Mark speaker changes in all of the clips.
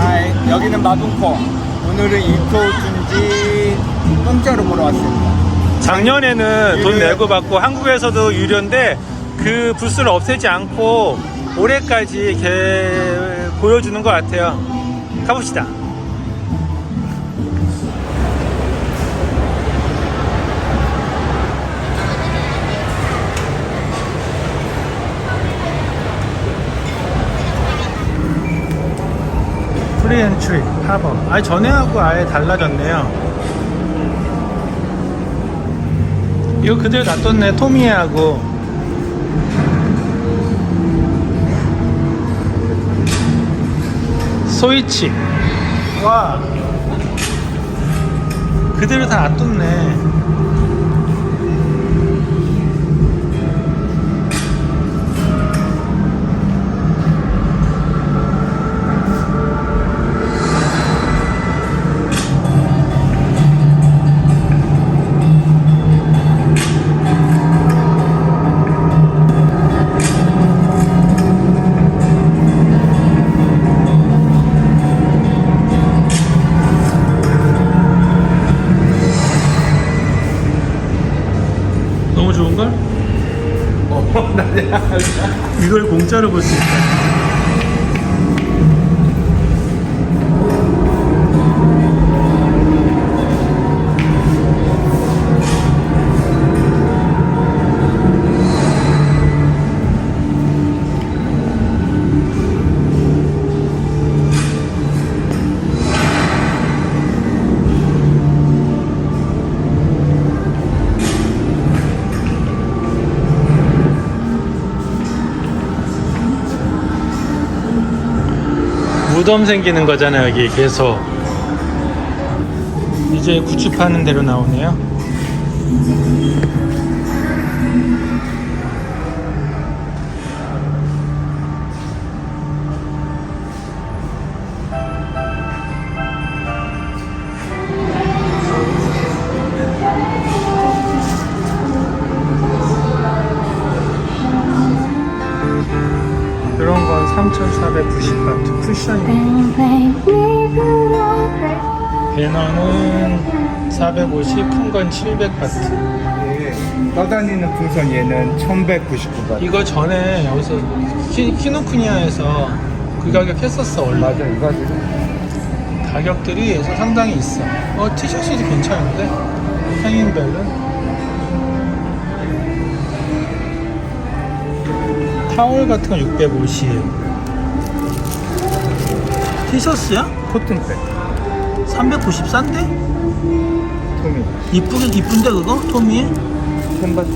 Speaker 1: 하이, 여기는 마동코. 오늘은 이토준지 공짜로 보러 왔습니다.
Speaker 2: 작년에는 돈
Speaker 1: 유료예요.
Speaker 2: 내고 받고 한국에서도 유료인데 그 부스를 없애지 않고 올해까지 개- 보여주는 것 같아요. 가봅시다. 프리엔트리 하버. 아 전에하고 아예 달라졌네요. 이거 그대로 놔뒀네 토미에하고 소이치 와 그대로 다 놔뒀네 있다 무덤 생기는 거잖아요 여기 계속. 이제 구축 파는 대로 나오네요. 이런 건 3,490바트 쿠션이에요 배너는 450, 큰 건 700바트.
Speaker 1: 예, 떠다니는 풍선 얘는 1199바.
Speaker 2: 이거 전에 여기서 키, 키노쿠니아에서 그 가격 했었어 원래.
Speaker 1: 맞아, 이거
Speaker 2: 가격들이 상당히 있어. 어 티셔츠도 괜찮은데? 행인벨은? 타월 같은 건 650. 티셔츠야?
Speaker 1: 코튼백.
Speaker 2: 390 싼데?
Speaker 1: 토미.
Speaker 2: 이쁘긴 이쁜데 그거? 토미에?
Speaker 1: 캔버스.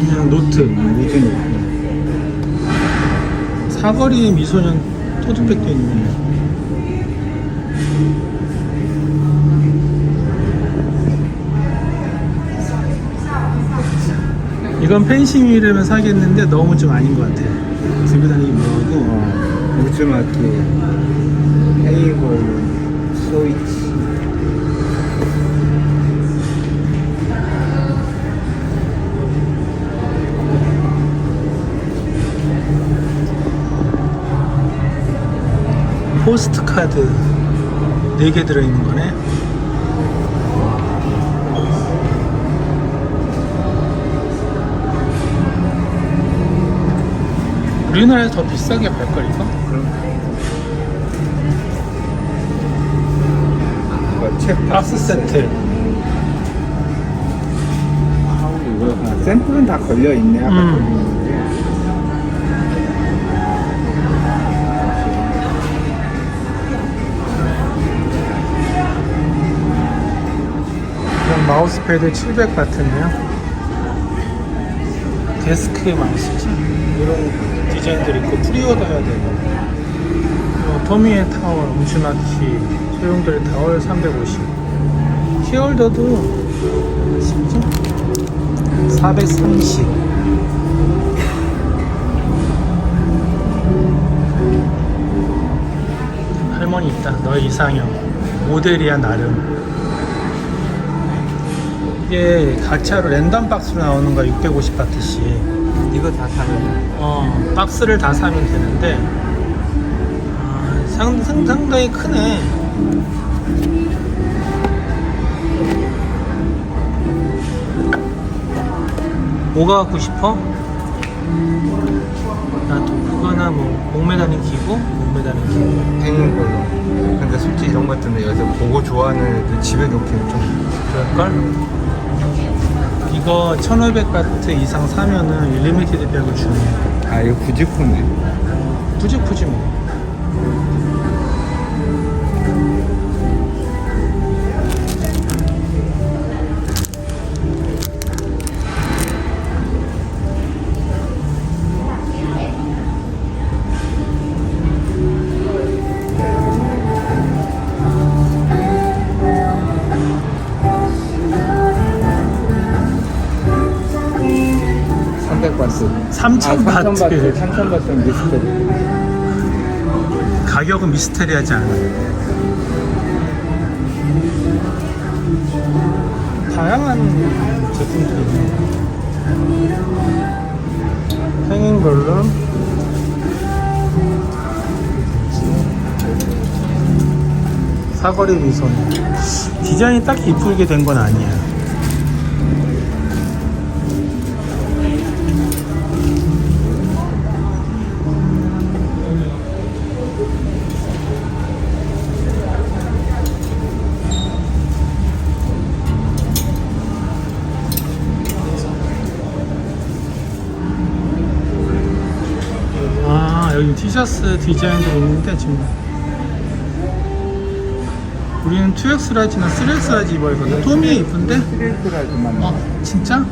Speaker 2: 그냥 노트.
Speaker 1: 무슨
Speaker 2: 사거리에 미소년 토트백도 있네. 이건 펜싱이라면 사겠는데 너무 좀 아닌 것 같아. 들고 다니기 뭐하고.
Speaker 1: 어, 우즈마키, 헤이볼, 소이치.
Speaker 2: 포스트 카드 4개 들어있는 거네. 우리나라에서 더 비싸게 팔걸 이거?
Speaker 1: 이거 책
Speaker 2: 박스 세트.
Speaker 1: 아, 샘플은 다 걸려 있네. 아까
Speaker 2: 음.
Speaker 1: 걸린 게.
Speaker 2: 이건 마우스패드 700 바트네요. 데스크 마우스지. 이런 디자인들 있고 프리오더 해야 되고. 어, 토미의 타월, 우즈마키, 소용돌의 타월 350. 키홀더도 430. 할머니 있다. 너 이상형. 모델이야 나름. 이게 각차로 랜덤 박스로 나오는 거야 650바트씩
Speaker 1: 이거 다 사면
Speaker 2: 어 박스를 다 사면 되는데 아, 상, 상, 상당히 크네 뭐가 갖고 싶어? 나 그거나 뭐 목매다는 기구? 목매다는 기구
Speaker 1: 땡인 걸로. 근데 솔직히 이런 것들은 여기서 보고 좋아하는 애들 집에 놓기는 좀.
Speaker 2: 그럴걸? 이거 1500바트 이상 사면은 일리미티드 백을 주네
Speaker 1: 아 이거 구지코네.
Speaker 2: 푸지푸지 뭐
Speaker 1: 바트.
Speaker 2: 3000
Speaker 1: 아, 3000
Speaker 2: 바트.
Speaker 1: 3000 바트는 미스터리.
Speaker 2: 가격은 미스테리하지 않아 다양한 제품들이 있네 행인 벌룬 사거리 미선 디자인이 딱 이쁘게 된 건 아니야 아 티셔츠 디자인도 있는데 지금 우리는 2X 라지나 3X 라지 입어야 거든 토미 이쁜데?
Speaker 1: 스트레스라지만
Speaker 2: 어 진짜?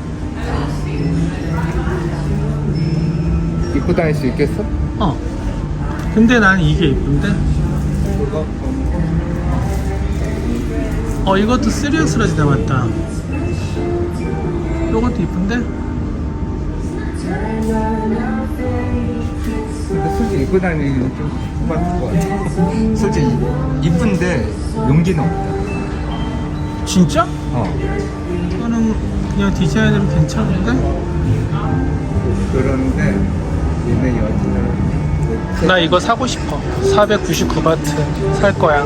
Speaker 1: 입고 다닐 수 있겠어?
Speaker 2: 어 근데 난 이게 이쁜데? 어 이것도 3X 라지 남았다 이것도 이쁜데?
Speaker 1: 근데 솔직히 입고 다니기는 좀 후반일 것 같아. 솔직히 이쁜데 용기는 없다.
Speaker 2: 진짜?
Speaker 1: 어.
Speaker 2: 이거는 그냥 디자인으로 괜찮은데?
Speaker 1: 그런데 얘네 여지는
Speaker 2: 나 이거 사고 싶어 499바트 살 거야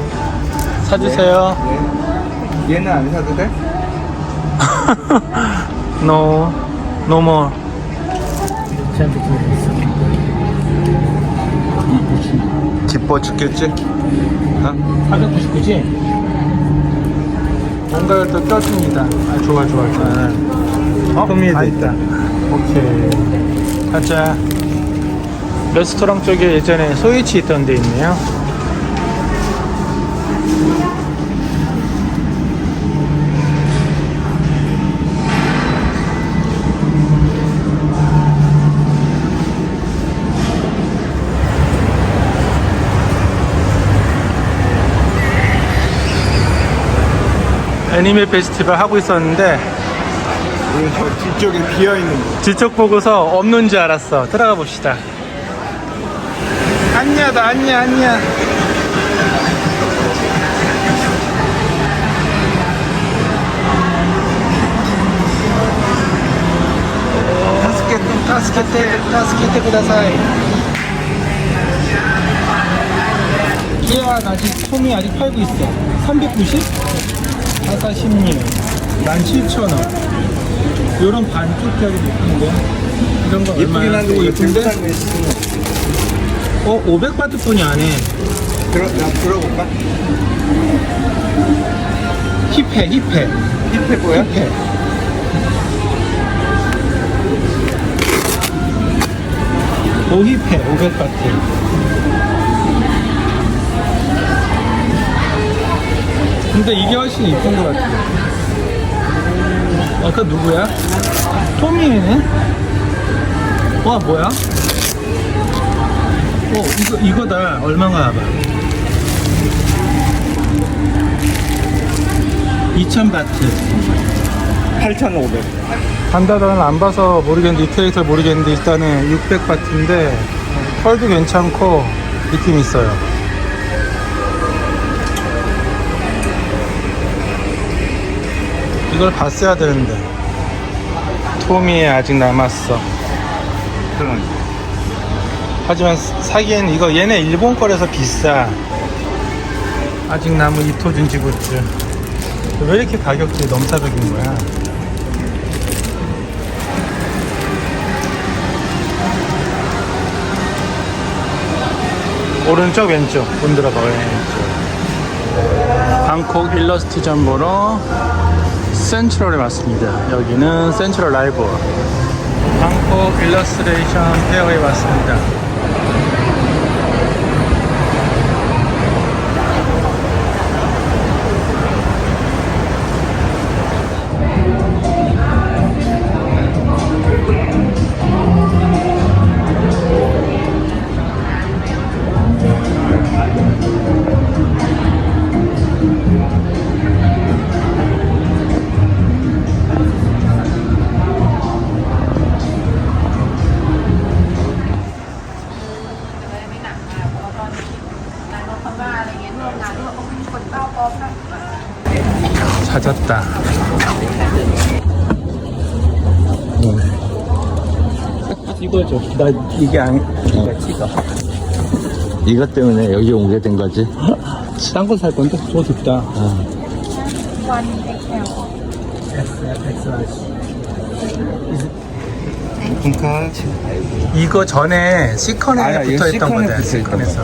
Speaker 2: 사주세요
Speaker 1: 얘, 얘는 안 사도 돼?
Speaker 2: no, no more.
Speaker 1: 기뻐 죽겠지? 어?
Speaker 2: 499지? 뭔가를 또 껴줍니다. 아, 좋아, 좋아, 좋아. 어?
Speaker 1: 토미에도
Speaker 2: 아,
Speaker 1: 있다.
Speaker 2: 오케이. 가자. 레스토랑 쪽에 예전에 소이치 있던 데 있네요. 애니메 페스티벌 하고 있었는데
Speaker 1: 우리 저 뒤쪽에 비어 있는 거.
Speaker 2: 뒤쪽 보고서 없는 줄 알았어. 들어가 봅시다. 안냐다, 안냐, 안냐. 타스케테, 타스케테, 타스케테 쿠다사이. 기아 아직 톰이 아직 팔고 있어. 390? 아사십님 17,000원. 요런 반쪽 짜리 예쁜데? 이런 거
Speaker 1: 예쁘긴
Speaker 2: 얼마야?
Speaker 1: 한데
Speaker 2: 이거
Speaker 1: 이거 들고
Speaker 2: 예쁜데?
Speaker 1: 다니면 있으면
Speaker 2: 어, 500바트 뿐이 안 해.
Speaker 1: 들어, 나 들어볼까?
Speaker 2: 힙해, 힙해.
Speaker 1: 힙해 보여?
Speaker 2: 힙해. 오 힙해, 500바트. 근데 이게 훨씬 이쁜 것 같아. 아까 누구야? 토미네? 와, 뭐야? 어, 이거, 이거다. 얼마가 봐. 2000바트.
Speaker 1: 8,500.
Speaker 2: 단다단을 안 봐서 모르겠는데, 이 캐릭터 모르겠는데, 일단은 600바트인데, 펄도 괜찮고, 느낌 있어요. 이걸 봤어야 되는데. 토미에 아직 남았어.
Speaker 1: 그런
Speaker 2: 하지만 사기에는 이거 얘네 일본 거라서 비싸. 아직 남은 이토준지 굿즈 왜 이렇게 가격이 넘사벽인 거야? 오른쪽 왼쪽. 문 들어가 왼쪽. 방콕 일러스트전 보러 센트럴에 왔습니다. 여기는 센트럴 라이브. 방콕 일러스트레이션 페어에 왔습니다 찾았다 이거죠 나 이게 나 찍어
Speaker 1: 이것 때문에 여기 오게 된 거지.
Speaker 2: 딴 거 살 건데? 저 좋다.
Speaker 1: 분카
Speaker 2: 이거 전에
Speaker 1: 아니야, 이거
Speaker 2: 붙어 있던 거다 시컨에서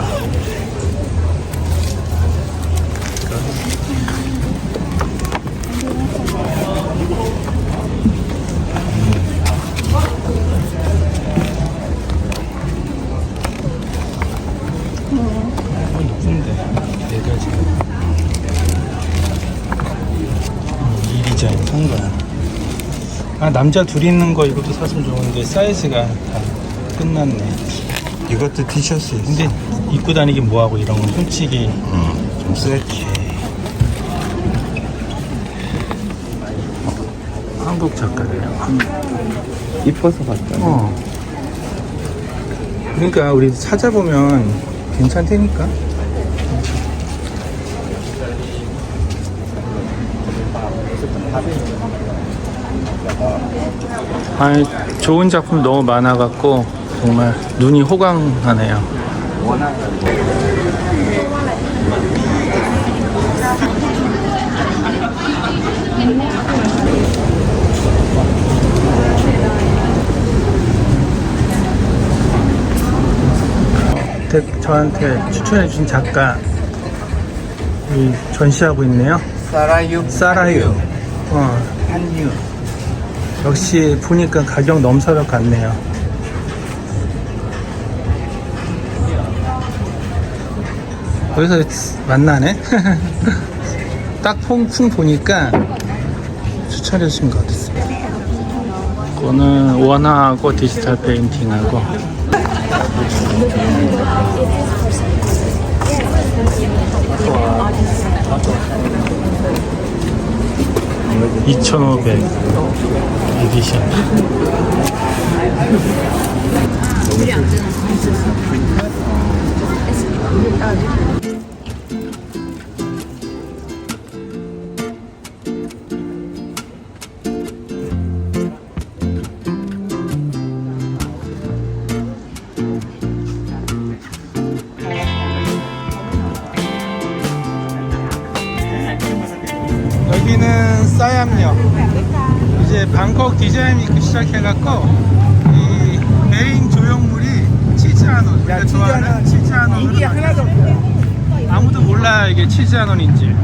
Speaker 2: 아 남자 둘이 있는 거 이것도 샀으면 좋은데 사이즈가 다 끝났네
Speaker 1: 이것도 티셔츠 있어.
Speaker 2: 근데 입고 다니긴 뭐하고 이런 건 솔직히
Speaker 1: 음, 좀 세게.
Speaker 2: 한국 작가래요
Speaker 1: 이뻐서 봤다.
Speaker 2: 어 그러니까 우리 찾아보면 괜찮다니까 아니 좋은 작품 너무 많아갖고 정말 눈이 호강하네요. 저한테 추천해주신 작가 이 전시하고 있네요.
Speaker 1: 사라유
Speaker 2: 사라유. 어,
Speaker 1: 한유.
Speaker 2: 역시 보니까 가격 넘사벽 같네요. 거기서 만나네? 딱 퐁풍 보니까 추천해 주신 것 같았어요. 그거는 원화하고 디지털 페인팅하고 (2500) 에디션 시작해갖고 이 메인 조형물이 치즈아논 내가 좋아하는 치즈아논
Speaker 3: 인기 하나도 없어요.
Speaker 2: 아무도 몰라 이게 치즈아논인지.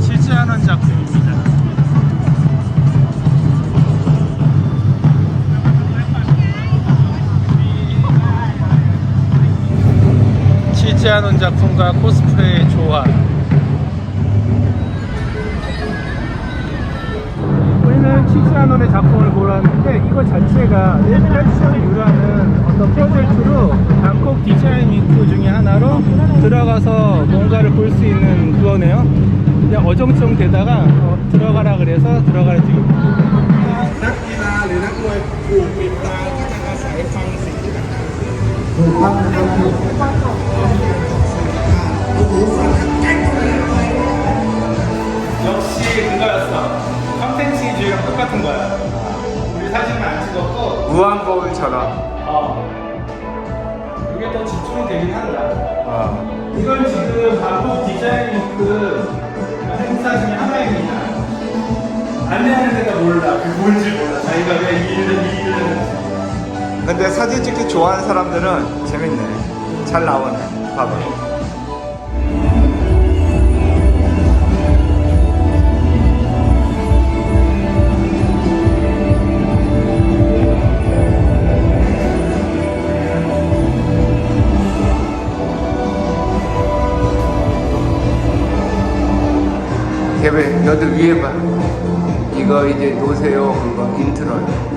Speaker 2: 치즈아논 작품입니다. 치즈아논 작품과 코스프레의 조화 시시한원의 작품을 보라는데 이거 자체가 일렉션을 유라는 어떤 프로젝트로 방콕 디자인 위크 중에 하나로 들어가서 뭔가를 볼 수 있는 그거네요. 그냥 어정쩡 되다가 어, 들어가라 그래서 들어가라 지금.
Speaker 3: 역시 그거였어. 3cm 주기랑 똑같은 거야. 우리 사진은 안 찍었고. 무한 거울처럼. 어. 이게 또 집중이 되긴 한다.
Speaker 1: 어.
Speaker 2: 이건 지금 반복 디자인이크 그 행사 중에 하나입니다. 안내하는 데가 몰라. 그 뭔지 몰라. 자기가 왜 이 일을 이 일을 했는지.
Speaker 1: 근데 사진 찍기 좋아하는 사람들은 재밌네. 잘 나오네. 봐봐. 여기 위에 봐. 이거 이제 놓으세요. 그거 인트로예요.